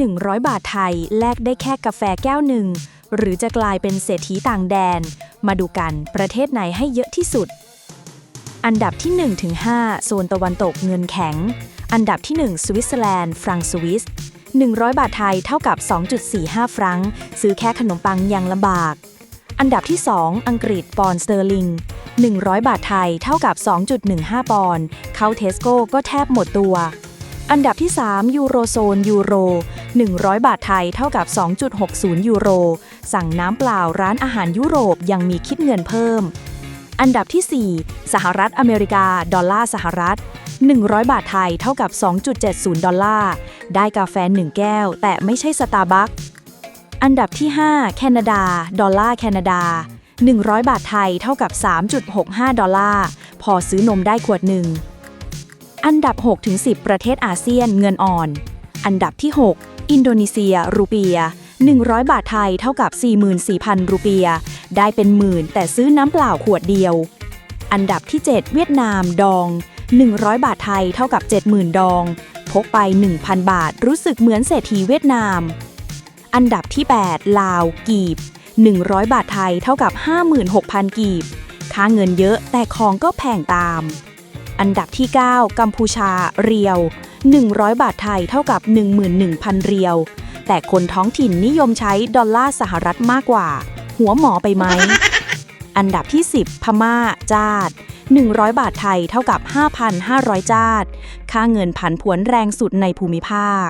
100 บาทไทยแลกได้แค่กาแฟแก้วหนึ่ง หรือจะกลายเป็นเศรษฐีต่างแดน มาดูกันประเทศไหนให้เยอะที่สุด อันดับที่ 1-5โซนตะวันตกเงินแข็ง อันดับที่ 1 สวิตเซอร์แลนด์ฟรังสวิส 100 บาทไทยเท่ากับ 2.45 ฟรังซื้อแค่ขนมปังยังลำบาก อันดับที่ 2 อังกฤษปอนด์สเตอร์ลิง100 บาทไทยเท่ากับ 2.15 ปอนด์เข้าเทสโก้ก็แทบหมดตัว อันดับที่ 3 ยูโรโซนยูโร 100 บาทไทยเท่ากับ 2.60 ยูโร สั่งน้ำเปล่าร้านอาหารยุโรปยังมีคิดเงินเพิ่ม อันดับที่ 4 สหรัฐอเมริกา ดอลลาร์สหรัฐ 100 บาทไทยเท่ากับ 2.70 ดอลลาร์ ได้กาแฟ 1 แก้ว แต่ไม่ใช่สตาร์บัคอันดับที่ 5 แคนาดา ดอลลาร์แคนาดา 100 บาทไทยเท่ากับ 3.65 ดอลลาร์ พอซื้อนมได้ขวดหนึ่ง อันดับ 6-10 ประเทศอาเซียนเงินอ่อน อันดับที่ 6 อินโดนีเซีย รูเปีย 100 บาทไทยเท่ากับ 44,000 รูเปีย ได้เป็นหมื่นแต่ซื้อน้ำเปล่าขวดเดียว อันดับที่ 7 เวียดนามดอง 100 บาทไทยเท่ากับ 70,000 ดอง พกไป 1,000 บาทรู้สึกเหมือนเศรษฐีเวียดนาม อันดับที่ 8 ลาวกีบ 100 บาทไทยเท่ากับ 56,000 กีบ ค่าเงินเยอะแต่ของก็แพงตาม อันดับที่ 9 กัมพูชาเรียว 100 บาทไทยเท่ากับ 11,000 เรียว แต่คนท้องถิ่นนิยมใช้ดอลลาร์สหรัฐมากกว่า หัวหมอไปไหม อันดับที่ 10 พม่า จาด 100 บาทไทยเท่ากับ 5,500 จาด ค่าเงินผันผวนแรงสุดในภูมิภาค